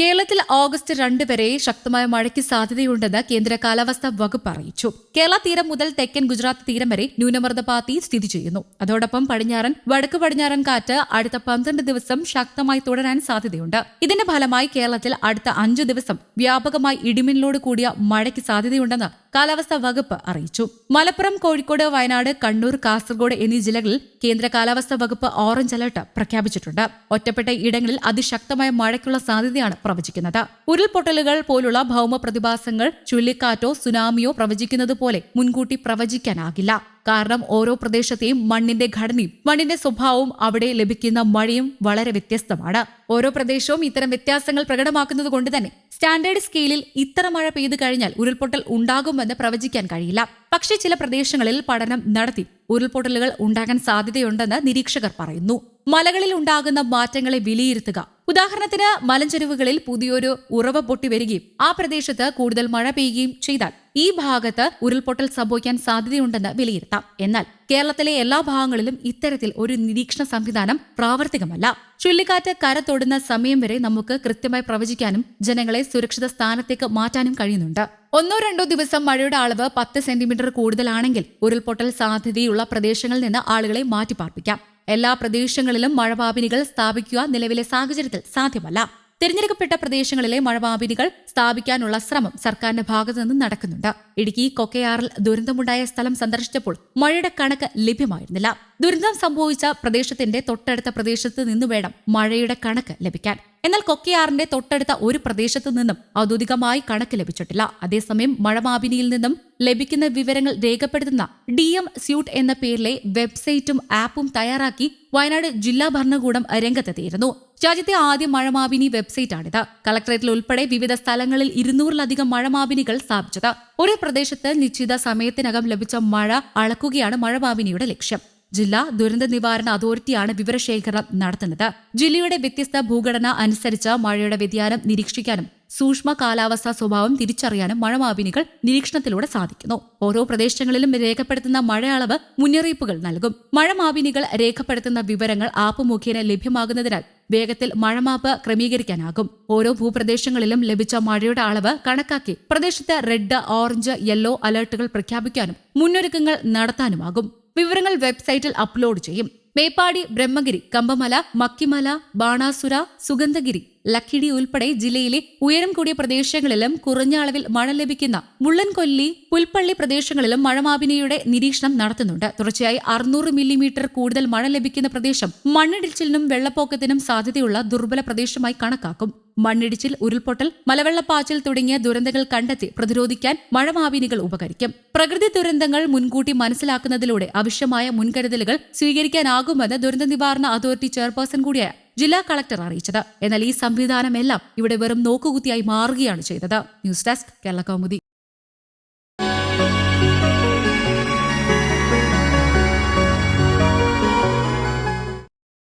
കേരളത്തിൽ ഓഗസ്റ്റ് രണ്ട് വരെ ശക്തമായ മഴയ്ക്ക് സാധ്യതയുണ്ടെന്ന് കേന്ദ്ര കാലാവസ്ഥാ വകുപ്പ് അറിയിച്ചു. കേരള തീരം മുതൽ തെക്കൻ ഗുജറാത്ത് തീരം വരെ ന്യൂനമർദ്ദപാത്തി സ്ഥിതി ചെയ്യുന്നു. അതോടൊപ്പം പടിഞ്ഞാറൻ വടക്ക് പടിഞ്ഞാറൻ കാറ്റ് അടുത്ത പന്ത്രണ്ട് ദിവസം ശക്തമായി തുടരാൻ സാധ്യതയുണ്ട്. ഇതിന്റെ ഫലമായി കേരളത്തിൽ അടുത്ത അഞ്ചു ദിവസം വ്യാപകമായി ഇടിമിന്നലോട് കൂടിയ മഴയ്ക്ക് സാധ്യതയുണ്ടെന്ന് കാലാവസ്ഥാ വകുപ്പ് അറിയിച്ചു. മലപ്പുറം കോഴിക്കോട് വയനാട് കണ്ണൂർ കാസർഗോഡ് എന്നീ ജില്ലകളിൽ കേന്ദ്ര കാലാവസ്ഥാ വകുപ്പ് ഓറഞ്ച് അലർട്ട് പ്രഖ്യാപിച്ചിട്ടുണ്ട്. ഒറ്റപ്പെട്ട ഇടങ്ങളിൽ അതിശക്തമായ മഴയ്ക്കുള്ള സാധ്യതയാണ് പ്രവചിക്കുന്നത്. ഉരുൾപൊട്ടലുകൾ പോലുള്ള ഭൗമ പ്രതിഭാസങ്ങൾ ചുഴലിക്കാറ്റോ സുനാമിയോ പ്രവചിക്കുന്നത് പോലെ മുൻകൂട്ടി പ്രവചിക്കാനാകില്ല. കാരണം ഓരോ പ്രദേശത്തെയും മണ്ണിന്റെ ഘടനയും മണ്ണിന്റെ സ്വഭാവവും അവിടെ ലഭിക്കുന്ന മഴയും വളരെ വ്യത്യസ്തമാണ്. ഓരോ പ്രദേശവും ഇത്തരം വ്യത്യാസങ്ങൾ പ്രകടമാക്കുന്നത് കൊണ്ട് തന്നെ സ്റ്റാൻഡേർഡ് സ്കെയിലിൽ ഇത്ര മഴ പെയ്തു കഴിഞ്ഞാൽ ഉരുൾപൊട്ടൽ ഉണ്ടാകുമെന്ന് പ്രവചിക്കാൻ കഴിയില്ല. പക്ഷേ ചില പ്രദേശങ്ങളിൽ പഠനം നടത്തി ഉരുൾപൊട്ടലുകൾ ഉണ്ടാകാൻ സാധ്യതയുണ്ടെന്ന് നിരീക്ഷകർ പറയുന്നു. മലകളിൽ ഉണ്ടാകുന്ന മാറ്റങ്ങളെ വിലയിരുത്തുക. ഉദാഹരണത്തിന് മലഞ്ചെരുവുകളിൽ പുതിയൊരു ഉറവ പൊട്ടി വരികയും ആ പ്രദേശത്ത് കൂടുതൽ മഴ പെയ്യുകയും ചെയ്താൽ ഈ ഭാഗത്ത് ഉരുൾപൊട്ടൽ സംഭവിക്കാൻ സാധ്യതയുണ്ടെന്ന് വിലയിരുത്താം. എന്നാൽ കേരളത്തിലെ എല്ലാ ഭാഗങ്ങളിലും ഇത്തരത്തിൽ ഒരു നിരീക്ഷണ സംവിധാനം പ്രാവർത്തികമല്ല. ചുഴലിക്കാറ്റ് കര തൊടുന്ന സമയം വരെ നമുക്ക് കൃത്യമായി പ്രവചിക്കാനും ജനങ്ങളെ സുരക്ഷിത സ്ഥാനത്തേക്ക് മാറ്റാനും കഴിയുന്നുണ്ട്. ഒന്നോ രണ്ടോ ദിവസം മഴയുടെ അളവ് പത്ത് സെന്റിമീറ്റർ കൂടുതലാണെങ്കിൽ ഉരുൾപൊട്ടൽ സാധ്യതയുള്ള പ്രദേശങ്ങളിൽ നിന്ന് ആളുകളെ മാറ്റിപ്പാർപ്പിക്കാം. എല്ലാ പ്രദേശങ്ങളിലും മഴപാപിനികൾ സ്ഥാപിക്കുക നിലവിലെ സാഹചര്യത്തിൽ സാധ്യമല്ല. തിരഞ്ഞെടുക്കപ്പെട്ട പ്രദേശങ്ങളിലെ മഴവാപിനികൾ സ്ഥാപിക്കാനുള്ള ശ്രമം സർക്കാരിന്റെ ഭാഗത്തു നിന്നും നടക്കുന്നുണ്ട്. ഇടുക്കി കൊക്കയാറിൽ ദുരന്തമുണ്ടായ സ്ഥലം സന്ദർശിച്ചപ്പോൾ മഴയുടെ കണക്ക് ലഭ്യമായിരുന്നില്ല. ദുരന്തം സംഭവിച്ച പ്രദേശത്തിന്റെ തൊട്ടടുത്ത പ്രദേശത്ത് നിന്ന് വേണം മഴയുടെ കണക്ക് ലഭിക്കാൻ. എന്നാൽ കൊക്കയാറിന്റെ തൊട്ടടുത്ത ഒരു പ്രദേശത്തു നിന്നും ഔദ്യോഗികമായി കണക്ക് ലഭിച്ചിട്ടില്ല. അതേസമയം മഴമാപിനിയിൽ നിന്നും ലഭിക്കുന്ന വിവരങ്ങൾ രേഖപ്പെടുത്തുന്ന ഡി എം സ്യൂട്ട് എന്ന പേരിലെ വെബ്സൈറ്റും ആപ്പും തയ്യാറാക്കി വയനാട് ജില്ലാ ഭരണകൂടം രംഗത്തെത്തിയിരുന്നു. രാജ്യത്തെ ആദ്യ മഴമാപിനി വെബ്സൈറ്റാണിത്. കളക്ടറേറ്റിൽ ഉൾപ്പെടെ വിവിധ സ്ഥലങ്ങളിൽ ഇരുന്നൂറിലധികം മഴമാപിനികൾ സ്ഥാപിച്ചത്. ഒരു പ്രദേശത്ത് നിശ്ചിത സമയത്തിനകം ലഭിച്ച മഴ അളക്കുകയാണ് മഴമാപിനിയുടെ ലക്ഷ്യം. ജില്ലാ ദുരന്ത നിവാരണ അതോറിറ്റിയാണ് വിവരശേഖരണം നടത്തുന്നത്. ജില്ലയുടെ വ്യത്യസ്ത ഭൂഘടന അനുസരിച്ച് മഴയുടെ വ്യതിയാനം നിരീക്ഷിക്കാനും സൂക്ഷ്മ കാലാവസ്ഥാ സ്വഭാവം തിരിച്ചറിയാനും മഴമാപിനികൾ നിരീക്ഷണത്തിലൂടെ സാധിക്കുന്നു. ഓരോ പ്രദേശങ്ങളിലും രേഖപ്പെടുത്തുന്ന മഴ അളവ് മുന്നറിയിപ്പുകൾ നൽകും. മഴമാപിനികൾ രേഖപ്പെടുത്തുന്ന വിവരങ്ങൾ ആപ്പ് മുഖേന ലഭ്യമാകുന്നതിനാൽ വേഗത്തിൽ മഴമാപ്പ് ക്രമീകരിക്കാനാകും. ഓരോ ഭൂപ്രദേശങ്ങളിലും ലഭിച്ച മഴയുടെ അളവ് കണക്കാക്കി പ്രദേശത്ത് റെഡ് ഓറഞ്ച് യെല്ലോ അലർട്ടുകൾ പ്രഖ്യാപിക്കാനും മുന്നൊരുക്കങ്ങൾ നടത്താനുമാകും. വിവരങ്ങൾ വെബ്സൈറ്റിൽ അപ്ലോഡ് ചെയ്യും. മേപ്പാടി ബ്രഹ്മഗിരി കമ്പമല മക്കിമല ബാണാസുര സുഗന്ധഗിരി. ലക്കിടി ഉൾപ്പെടെ ജില്ലയിലെ ഉയരം കൂടിയ പ്രദേശങ്ങളിലും കുറഞ്ഞ അളവിൽ മഴ ലഭിക്കുന്ന മുള്ളൻകൊല്ലി പുൽപ്പള്ളി പ്രദേശങ്ങളിലും മഴമാപിനിയുടെ നിരീക്ഷണം നടത്തുന്നുണ്ട്. തുടർച്ചയായി അറുന്നൂറ് മില്ലിമീറ്റർ കൂടുതൽ മഴ ലഭിക്കുന്ന പ്രദേശം മണ്ണിടിച്ചിലിനും വെള്ളപ്പൊക്കത്തിനും സാധ്യതയുള്ള ദുർബല പ്രദേശമായി കണക്കാക്കും. മണ്ണിടിച്ചിൽ ഉരുൾപൊട്ടൽ മലവെള്ളപ്പാച്ചിൽ തുടങ്ങിയ ദുരന്തങ്ങൾ കണ്ടെത്തി പ്രതിരോധിക്കാൻ മഴമാവിനികൾ ഉപകരിക്കും. പ്രകൃതി ദുരന്തങ്ങൾ മുൻകൂട്ടി മനസ്സിലാക്കുന്നതിലൂടെ ആവശ്യമായ മുൻകരുതലുകൾ സ്വീകരിക്കാനാകുമെന്ന് ദുരന്ത നിവാരണ അതോറിറ്റി ചെയർപേഴ്സൺ കൂടിയായ ജില്ലാ കളക്ടർ അറിയിച്ചത്. എന്നാൽ ഈ സംവിധാനമെല്ലാം ഇവിടെ വെറും നോക്കുകുത്തിയായി മാറുകയാണ് ചെയ്തത്. News desk Kerala Kaumudi.